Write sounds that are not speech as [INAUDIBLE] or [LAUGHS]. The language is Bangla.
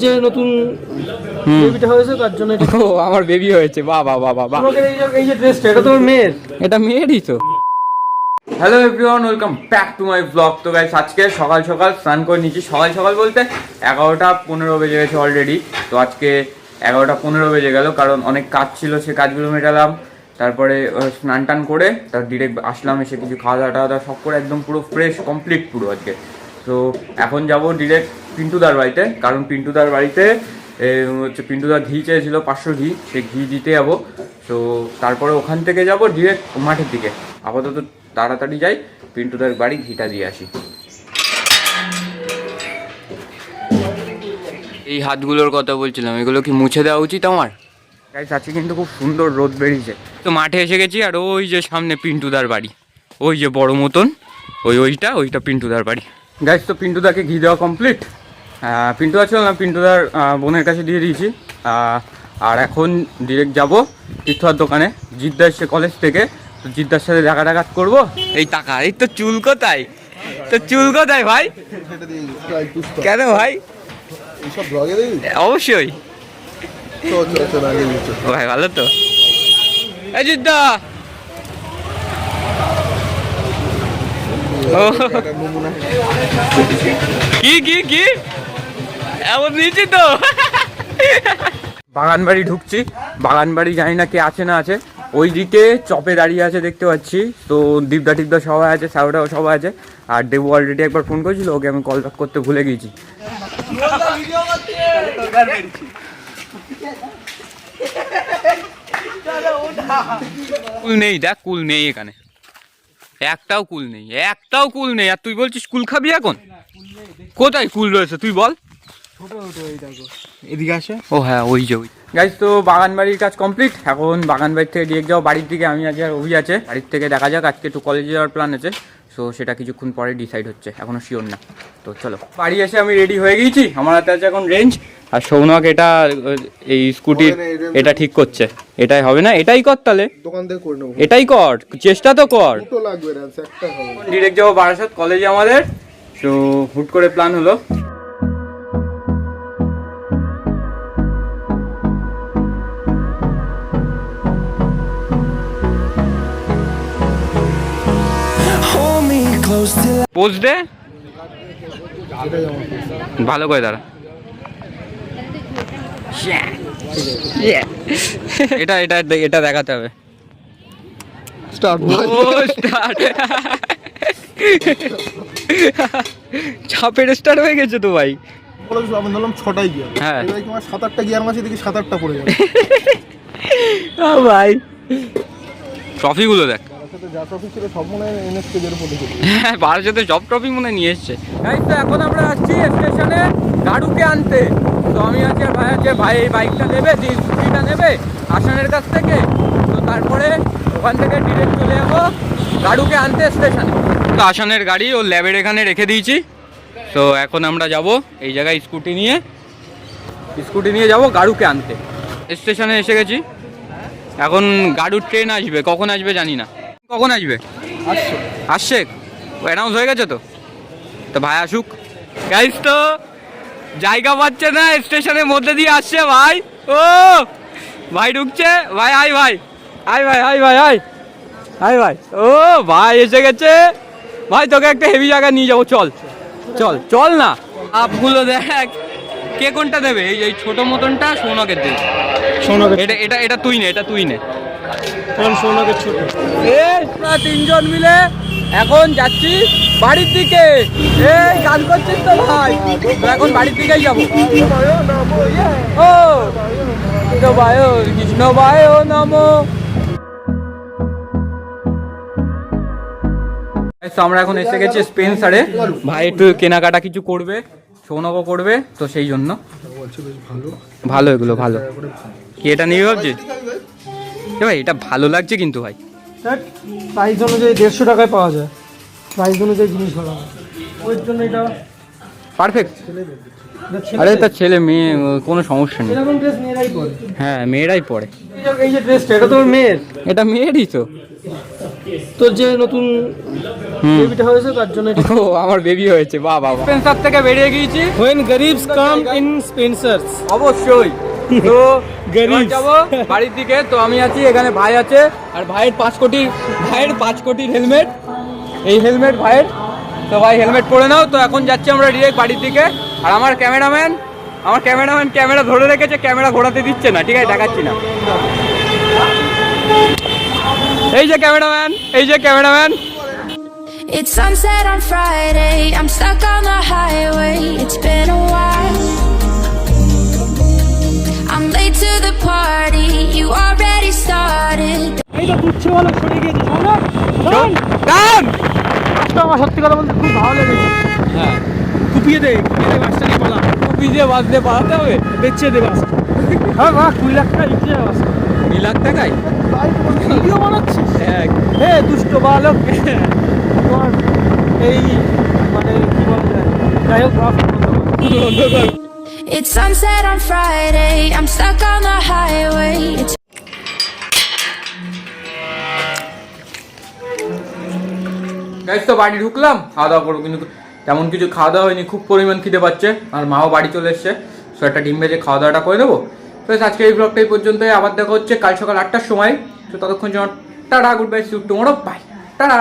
যে নতুন বেবিটা হয়েছে তার জন্য ও আমার বেবি হয়েছে। বাহ বাহ বাহ বাহ এই যে ড্রেসটা এটা তোমার মেয়ের? এটা মেয়েরই তো। Hello everyone welcome back to my blog তো গাইস আজকে সকাল সকাল স্নান করে নিচ্ছি সকাল সকাল বলতে এগারোটা পনেরো বেজে গেছে অলরেডি তো আজকে এগারোটা পনেরো বেজে গেল কারণ অনেক কাজ ছিল সে কাজগুলো মেটালাম। তারপরে স্নান টান করে তার ডিরেক্ট আসলাম এসে কিছু খাওয়া দাওয়া টাওয়া দাওয়া সব করে একদম পুরো ফ্রেশ কমপ্লিট পুরো আজকে। তো এখন যাব ডিরেক্ট পিন্টুদার বাড়িতে কারণ পিন্টুদার বাড়িতে হচ্ছে পিন্টুদার ঘি চেয়েছিল পাঁচশো ঘি সে ঘি দিতে যাব। তো তারপরে ওখান থেকে যাব ডিরেক্ট মাঠের দিকে। আপাতত তাড়াতাড়ি যাই পিন্টুদার বাড়ি ঘিটা দিয়ে আসি। এই হাতগুলোর কথা বলছিলাম এগুলো কি মুছে দেওয়া উচিত আমার? গাইস আজকে কিন্তু খুব সুন্দর রোদ বেরিয়েছে। তো মাঠে এসে গেছি আর ওই যে সামনে পিন্টুদার বাড়ি। ওই যে বড় মতন ওই ওইটা ওইটা পিন্টুদার বাড়ি। গাইস তো পিন্টুদাকে ঘি দেওয়া কমপ্লিট পিন্টুদা ছিল না পিন্টুদার বোনের কাছে দিয়ে দিয়েছি। আর এখন ডিরেক্ট যাব তীর্থার দোকানে জিদ্দা এসছে কলেজ থেকে। তো জিদ্দার সাথে দেখা টাকাত করব। এই টাকা, এই তো চুল কোথায়? তো চুল কোথায় ভাই? কেন ভাই? অবশ্যই। ভাই, ভালো তো। এই জিদ্দা! কি কি কি? এমন নিয়েছি তো। বাগান বাড়ি ঢুকছি। বাগান বাড়ি জানি না কে আছে না আছে। ওইদিকে চপে দাঁড়িয়ে আছে দেখতে পাচ্ছি। তো দীপদা টিপদা সবাই আছে স্যারোটাও সবাই আছে। আর দেবু অলরেডি একবার ফোন করেছিল ওকে আমি কল ব্যাক করতে ভুলে গিয়েছি কুল নেই দেখ কুল নেই এখানে। একটাও কুল নেই একটাও কুল নেই। আর তুই বলছিস কুল খাবি এখন? কোথায় কুল রয়েছে তুই বল। এদিকে আসে। ও হ্যাঁ ওই যে ওই। গাইজ তো বাগান বাড়ির কাজ কমপ্লিট এখন বাগান বাড়ি থেকে ডিরেক্ট যাও বাড়ির দিকে আমি আজকে আর অভি আছে। বাড়ির থেকে দেখা যাক আজকে একটু কলেজে যাওয়ার প্ল্যান আছে। সো সেটা কিছুক্ষণ পরে ডিসাইড হচ্ছে এখনও শিওর না। তো চলো। বাড়ি এসে আমি রেডি হয়ে গিয়েছি। আমার হাতে আছে এখন রেঞ্জ আর সৌনক এটা এই স্কুটির এটা- ঠিক করছে। এটাই হবে না? এটাই কর তাহলে। দোকান থেকে করে নেব। এটাই কর। চেষ্টা তো কর। লাগবে র্যান্স একটা হবে। না। ডিরেক্ট যাব বারাসাত কলেজে আমাদের। তো হুট করে প্ল্যান হলো। পোজ দে ভালো করে দাঁড়া। এটা এটা এটা দেখাতে হবে। স্টার্ট ও স্টার্ট হয়ে গেছে তো ভাই। আমি ধরলাম ছটাই গিয়ার হ্যাঁ। সাত আটটা গিয়ার মাঝে দেখি সাত আটটা পড়ে যাবে ভাই। ট্রফিগুলো দেখ। সাথে যা ছিল সব মনে হয় এনএস পেজের উপর হ্যাঁ ভারতের সব ট্রফি মনে নিয়ে এসছে। তো এখন আমরা আসছি স্টেশনে গাড়ুকে আনতে। তো আমি আছি ভাই আছে ভাই এই বাইকটা নেবে যে স্কুটিটা নেবে আসানের কাছ থেকে। তো তারপরে ওখান থেকে ডিরেক্ট চলে যাব গাড়ুকে আনতে স্টেশনে তো আসানের গাড়ি ও ল্যাবের এখানে রেখে দিয়েছি। তো এখন আমরা যাব এই জায়গায় স্কুটি নিয়ে। স্কুটি নিয়ে যাব গাড়ুকে আনতে। স্টেশনে এসে গেছি। এখন গাড়ুর ট্রেন আসবে কখন আসবে জানি না। কখন আসবে? আসছে অ্যানাউন্স হয়ে গেছে তো? তো ভাই আসুক। গাইস তো জায়গা পাচ্ছে না স্টেশনের মধ্যে দিয়ে আসছে ভাই। ও ভাই ঢুকছে। ভাই আই ভাই। আই ভাই আই ভাই আই আই ভাই। ও ভাই এসে গেছে। ভাই তোকে একটা হেভি জায়গা নিয়ে যাব চল। চল চল না। আপগুলো দেখ। কে কোনটা দেবে? এই এই ছোট মতনটা সৌনকের দেবে সোনাকে এটা এটা এটা তুই নে এটা তুই নে। তিনজন মিলে এখন যাচ্ছি বাড়ির দিকে। এই গান করছিস তো ভাই? এখন বাড়ির দিকেই যাব। ও কৃষ্ণ বায় কৃষ্ণ বায় নমো আমরা এখন এসে গেছি স্পেন্সারে ভাই একটু কেনাকাটা কিছু করবে সৌনকও করবে তো সেই জন্য। ভালো এগুলো ভালো। কি এটা নিয়ে ভাবছিস? ভাই এটা ভালো লাগছে কিন্তু ভাই। প্রাইস অনুযায়ী দেড়শো টাকায় পাওয়া যায়। প্রাইস অনুযায়ী জিনিস ভালো ওই জন্য এটা পারফেক্ট আরে তার ছেলে মেয়ে কোনো সমস্যা নেই। এরকম ড্রেস মেয়েরাই পরে। হ্যাঁ মেয়েরাই পড়ে এই যে- ড্রেসটা এটা তোমার মেয়ের? এটা মেয়েরই তো। তোর যে নতুন বেবিটা হয়েছে তার জন্য ও আমার বেবি হয়েছে বাহ বাহ স্পেন্সার থেকে বেরিয়ে গিয়েছি। হোয়েন গরিবস কাম ইন স্পেন্সার্স অবশ্যই। তো [LAUGHS] গরিব। যাব বাড়ির দিকে তো আমি আছি এখানে ভাই আছে আর ভাইয়ের পাঁচ কোটি ভাইয়ের পাঁচ কোটির হেলমেট এই হেলমেট ভাইয়ের তো ভাই হেলমেট পরে নাও তো এখন যাচ্ছি আমরা ডিরেক্ট বাড়ির দিকে আর আমার ক্যামেরাম্যান আমার ক্যামেরাম্যান ক্যামেরা ধরে রেখেছে ক্যামেরা ঘোরাতে দিচ্ছে না ঠিক আছে দেখাচ্ছি না এই যে ক্যামেরাম্যান এই যে cameraman It's sunset on Friday. I'm stuck on the highway. It's been a while. তো তুচ্ছে বলে সরে গিয়েছে শোনো গান কাজটা আমার সত্যি কথা বলতে খুব ভালো লেগেছে। হ্যাঁ। কুপিয়ে দে কুপিয়ে দে বাসটা নিয়ে পালা। টুপি দিয়ে বাস দিয়ে পালাতে হবে? বেচে দে বাস। হ্যাঁ বা কুড়ি লাখ টাকা দিচ্ছে বাস। দুই লাখ টাকায়? ভিডিও বানাচ্ছিস? হ্যাঁ। হে দুষ্ট বালক। তোমার এই মানে কি বলা যায় যাই হোক। It's sunset on Friday. I'm stuck on the highway. It's guys তো বাড়ি ঢুকলাম, খাওয়া দাওয়া করব। কিন্তু তেমন কিছু খাওয়া দাওয়া হয়নি, খুব পরিমাণ খেতে পাচ্ছে। আর মাও বাড়ি চলে এসছে, সো একটা ডিম ভেজে খাওয়া দাওয়াটা করে দেবো তো আজকে এই ব্লগটা এই পর্যন্তই। আবার দেখা হচ্ছে কাল সকাল আটটার সময়। তো ততক্ষণ যেমন tata good bye see you tomorrow bye tata.